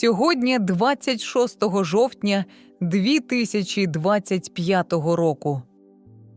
Сьогодні 26 жовтня 2025 року.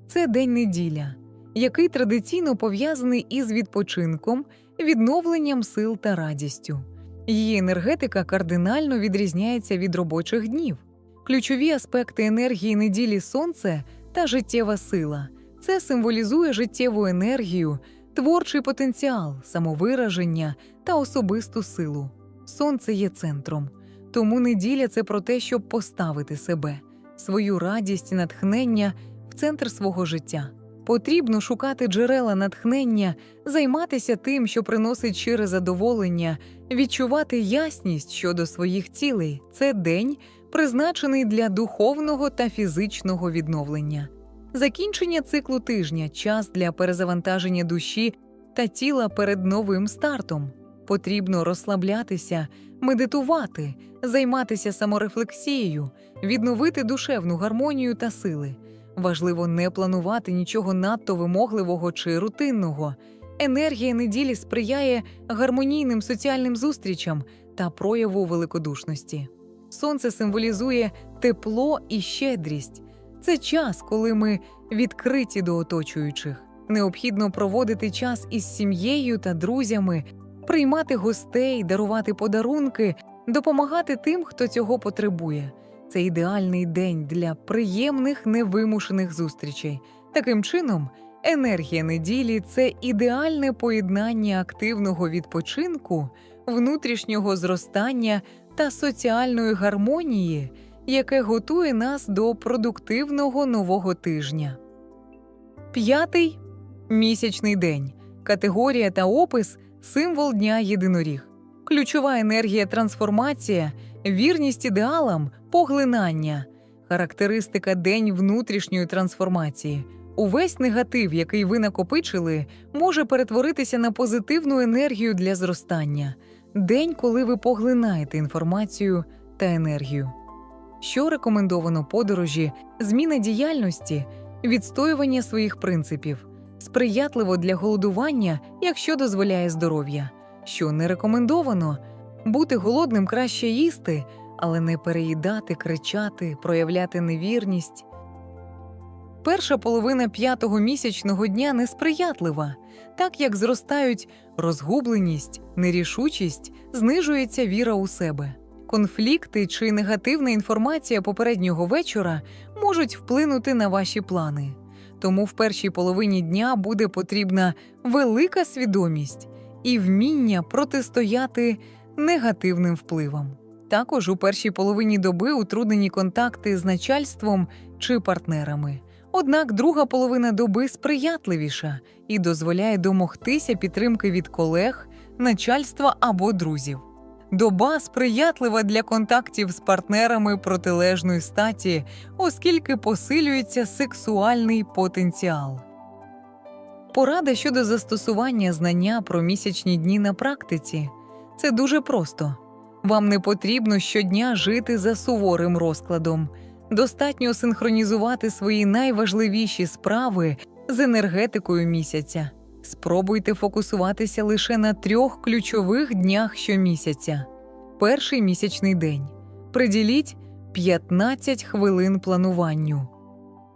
Це день неділя, який традиційно пов'язаний із відпочинком, відновленням сил та радістю. Її енергетика кардинально відрізняється від робочих днів. Ключові аспекти енергії неділі сонце та життєва сила. Це символізує життєву енергію, творчий потенціал, самовираження та особисту силу. Сонце є центром, тому неділя це про те, щоб поставити себе, свою радість натхнення в центр свого життя. Потрібно шукати джерела натхнення, займатися тим, що приносить щире задоволення, відчувати ясність щодо своїх цілей. Це день, призначений для духовного та фізичного відновлення. Закінчення циклу тижня час для перезавантаження душі та тіла перед новим стартом. Потрібно розслаблятися, медитувати, займатися саморефлексією, відновити душевну гармонію та сили. Важливо не планувати нічого надто вимогливого чи рутинного. Енергія неділі сприяє гармонійним соціальним зустрічам та прояву великодушності. Сонце символізує тепло і щедрість. Це час, коли ми відкриті до оточуючих. Необхідно проводити час із сім'єю та друзями, приймати гостей, дарувати подарунки, допомагати тим, хто цього потребує. Це ідеальний день для приємних невимушених зустрічей. Таким чином, енергія неділі це ідеальне поєднання активного відпочинку, внутрішнього зростання та соціальної гармонії, яке готує нас до продуктивного нового тижня. П'ятий місячний день. Категорія та опис символ дня єдиноріг. Ключова енергія трансформація, вірність ідеалам, поглинання, характеристика день внутрішньої трансформації. Увесь негатив, який ви накопичили, може перетворитися на позитивну енергію для зростання. День, коли ви поглинаєте інформацію та енергію. Що рекомендовано подорожі, зміна діяльності, відстоювання своїх принципів, сприятливо для голодування, якщо дозволяє здоров'я. Що не рекомендовано, бути голодним краще їсти, але не переїдати, кричати, проявляти невірність. Перша половина п'ятого місячного дня несприятлива, так як зростають розгубленість, нерішучість, знижується віра у себе. Конфлікти чи негативна інформація попереднього вечора можуть вплинути на ваші плани. Тому в першій половині дня буде потрібна велика свідомість і вміння протистояти негативним впливам. Також у першій половині доби утруднені контакти з начальством чи партнерами. Однак друга половина доби сприятливіша і дозволяє домогтися підтримки від колег, начальства або друзів. Доба сприятлива для контактів з партнерами протилежної статі, оскільки посилюється сексуальний потенціал. Порада щодо застосування знання про місячні дні на практиці це дуже просто. Вам не потрібно щодня жити за суворим розкладом. Достатньо синхронізувати свої найважливіші справи з енергетикою місяця. Спробуйте фокусуватися лише на трьох ключових днях щомісяця. Перший місячний день. Приділіть 15 хвилин плануванню.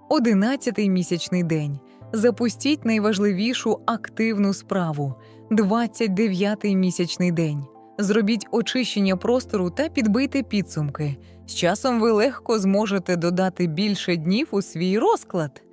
Одинадцятий місячний день. Запустіть найважливішу активну справу. 29-й місячний день. Зробіть очищення простору та підбийте підсумки. З часом ви легко зможете додати більше днів у свій розклад.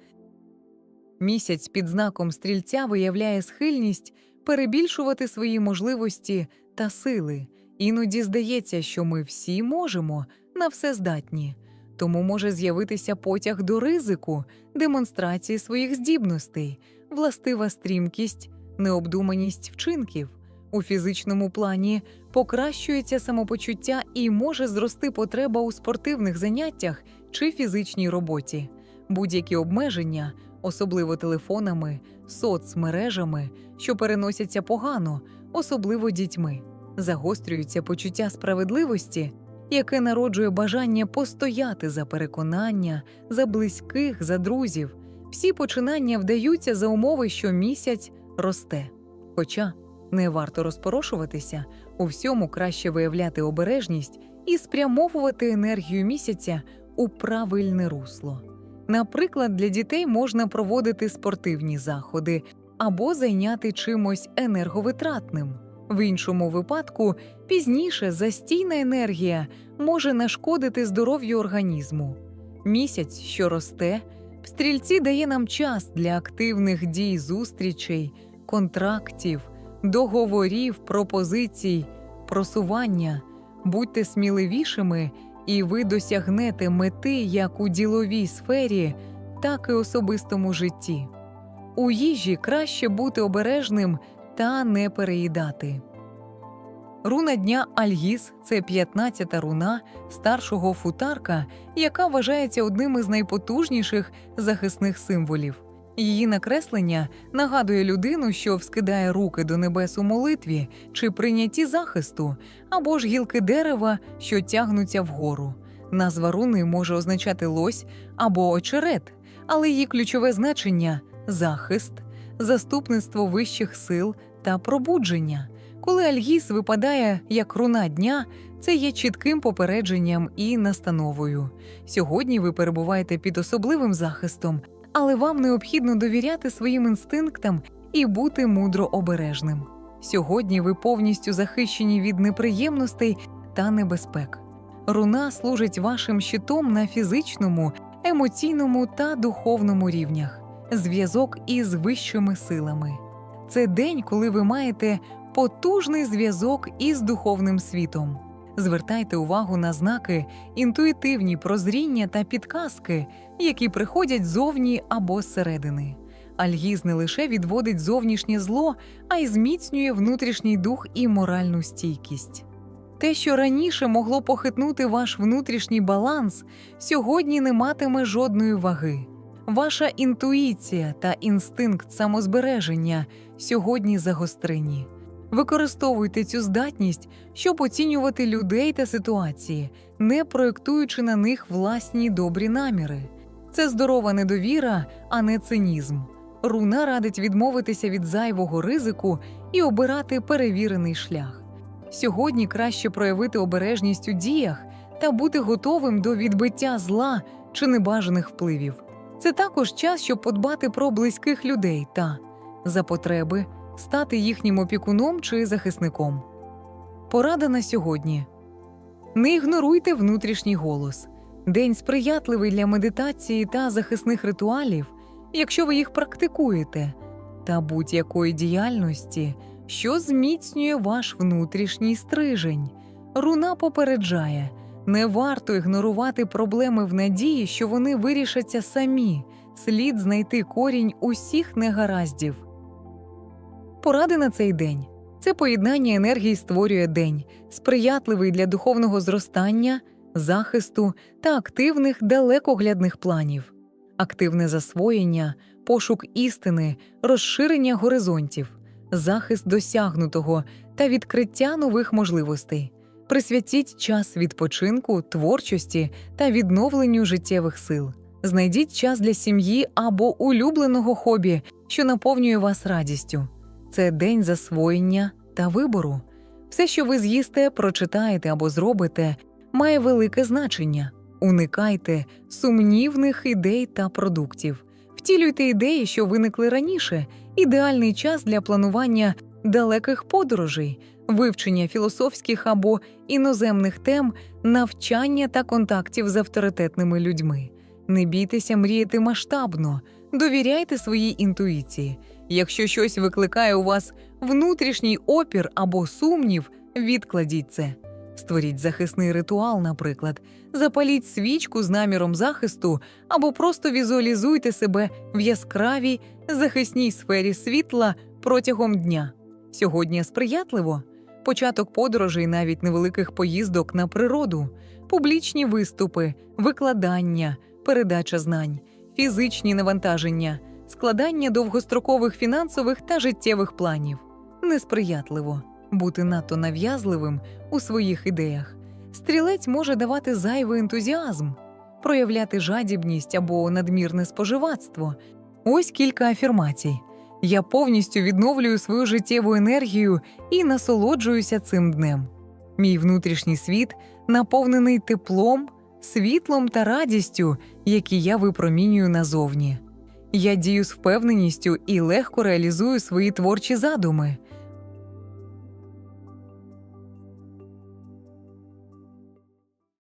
Місяць під знаком стрільця виявляє схильність перебільшувати свої можливості та сили. Іноді здається, що ми всі можемо на все здатні. Тому може з'явитися потяг до ризику, демонстрації своїх здібностей, властива стрімкість, необдуманість вчинків. У фізичному плані покращується самопочуття і може зрости потреба у спортивних заняттях чи фізичній роботі. Будь-які обмеження, особливо телефонами, соцмережами, що переносяться погано, особливо дітьми, загострюється почуття справедливості, яке народжує бажання постояти за переконання, за близьких, за друзів. Всі починання вдаються за умови, що місяць росте. Хоча не варто розпорошуватися, У всьому краще виявляти обережність і спрямовувати енергію місяця у правильне русло. Наприклад, для дітей можна проводити спортивні заходи або зайняти чимось енерговитратним. В іншому випадку пізніше застійна енергія може нашкодити здоров'ю організму. Місяць, що росте, в стрільці дає нам час для активних дій зустрічей, контрактів, договорів, пропозицій, просування. Будьте сміливішими, і ви досягнете мети як у діловій сфері, так і особистому житті. У їжі краще бути обережним та не переїдати. Руна дня Альгіс це 15-та руна старшого футарка, яка вважається одним із найпотужніших захисних символів. Її накреслення нагадує людину, що вскидає руки до небес у молитві чи прийнятті захисту, або ж гілки дерева, що тягнуться вгору. Назва руни може означати лось або очерет, але її ключове значення захист, заступництво вищих сил та пробудження. Коли Альгіс випадає як руна дня, це є чітким попередженням і настановою. Сьогодні ви перебуваєте під особливим захистом, але вам необхідно довіряти своїм інстинктам і бути мудро обережним. Сьогодні ви повністю захищені від неприємностей та небезпек. Руна служить вашим щитом на фізичному, емоційному та духовному рівнях, зв'язок із вищими силами. Це день, коли ви маєте потужний зв'язок із духовним світом. Звертайте увагу на знаки, інтуїтивні прозріння та підказки, які приходять зовні або зсередини. Альгіз не лише відводить зовнішнє зло, а й зміцнює внутрішній дух і моральну стійкість. Те, що раніше могло похитнути ваш внутрішній баланс, сьогодні не матиме жодної ваги. Ваша інтуїція та інстинкт самозбереження сьогодні загострені. Використовуйте цю здатність, щоб оцінювати людей та ситуації, не проєктуючи на них власні добрі наміри. Це здорова недовіра, а не цинізм. Руна радить відмовитися від зайвого ризику і обирати перевірений шлях. Сьогодні краще проявити обережність у діях та бути готовим до відбиття зла чи небажаних впливів. Це також час, щоб подбати про близьких людей та, за потреби, стати їхнім опікуном чи захисником. Порада на сьогодні: не ігноруйте внутрішній голос. День сприятливий для медитації та захисних ритуалів, якщо ви їх практикуєте, та будь-якої діяльності, що зміцнює ваш внутрішній стрижень. Руна попереджає, не варто ігнорувати проблеми в надії, що вони вирішаться самі, слід знайти корінь усіх негараздів. Поради на цей день це поєднання енергії створює день, сприятливий для духовного зростання, захисту та активних далекоглядних планів, активне засвоєння, пошук істини, розширення горизонтів, захист досягнутого та відкриття нових можливостей. Присвятіть час відпочинку, творчості та відновленню життєвих сил. Знайдіть час для сім'ї або улюбленого хобі, що наповнює вас радістю. Це день засвоєння та вибору. Все, що ви з'їсте, прочитаєте або зробите, має велике значення. Уникайте сумнівних ідей та продуктів, втілюйте ідеї, що виникли раніше, ідеальний час для планування далеких подорожей, вивчення філософських або іноземних тем, навчання та контактів з авторитетними людьми. Не бійтеся мріяти масштабно, довіряйте своїй інтуїції. Якщо щось викликає у вас внутрішній опір або сумнів, відкладіть це. Створіть захисний ритуал, наприклад, запаліть свічку з наміром захисту або просто візуалізуйте себе в яскравій захисній сфері світла протягом дня. Сьогодні сприятливо початок подорожей, навіть невеликих поїздок на природу, публічні виступи, викладання, передача знань, фізичні навантаження, складання довгострокових фінансових та життєвих планів. Несприятливо бути надто нав'язливим у своїх ідеях. Стрілець може давати зайвий ентузіазм, проявляти жадібність або надмірне споживацтво. Ось кілька афірмацій. Я повністю відновлюю свою життєву енергію і насолоджуюся цим днем. Мій внутрішній світ наповнений теплом, світлом та радістю, які я випромінюю назовні. Я дію з впевненістю і легко реалізую свої творчі задуми.